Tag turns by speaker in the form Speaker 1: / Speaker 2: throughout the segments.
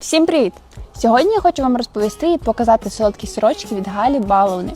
Speaker 1: Всім привіт! Сьогодні я хочу вам розповісти і показати солодкі сирочки від Галі Баловни.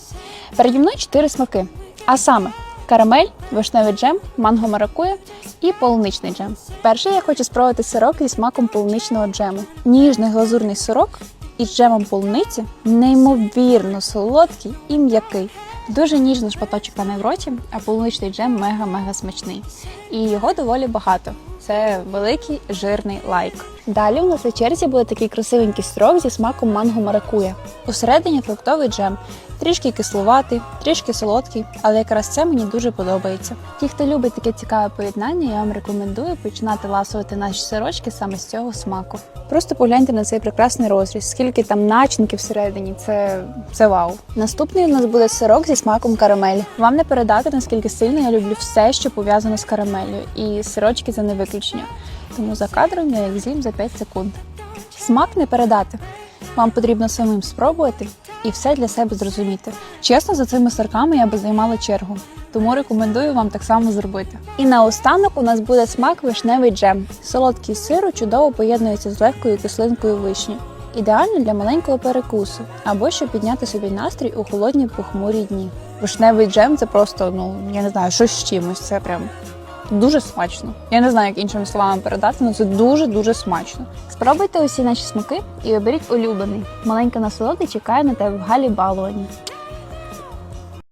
Speaker 1: Переді мною чотири смаки, а саме карамель, вишневий джем, манго маракуя і полуничний джем. Перший я хочу спробувати сирок зі смаком полуничного джему. Ніжний глазурний сирок із джемом полуниці неймовірно солодкий і м'який. Дуже ніжний шматочок пане в роті, а полуничний джем мега-мега смачний. І його доволі багато. Це великий жирний лайк. Далі у нас на черзі буде такий красивенький строк зі смаком манго маракуя. Усередині фруктовий джем, трішки кисловатий, трішки солодкий, але якраз це мені дуже подобається. Ті, хто любить таке цікаве поєднання, я вам рекомендую починати ласувати наші сирочки саме з цього смаку. Просто погляньте на цей прекрасний розріз, скільки там начинки всередині. Це, це вау. Наступний у нас буде сирок зі смаком карамелі. Вам не передати, наскільки сильно я люблю все, що пов'язано з карамелью, і сирочки це не виключення. Тому за кадром я їх з'їм за 5 секунд. Смак не передати. Вам потрібно самим спробувати і все для себе зрозуміти. Чесно, за цими сирками я би займала чергу, тому рекомендую вам так само зробити. І наостанок у нас буде смак вишневий джем. Солодкий сиру чудово поєднується з легкою кислинкою вишні. Ідеально для маленького перекусу або щоб підняти собі настрій у холодні похмурі дні. Вишневий джем це просто, ну я не знаю, щось з чимось. Це прям Дуже смачно. Я не знаю, як іншими словами передати, але це дуже дуже смачно. Спробуйте усі наші смаки і оберіть улюблений. Маленька насолода чекає на тебе в Галі Баловані.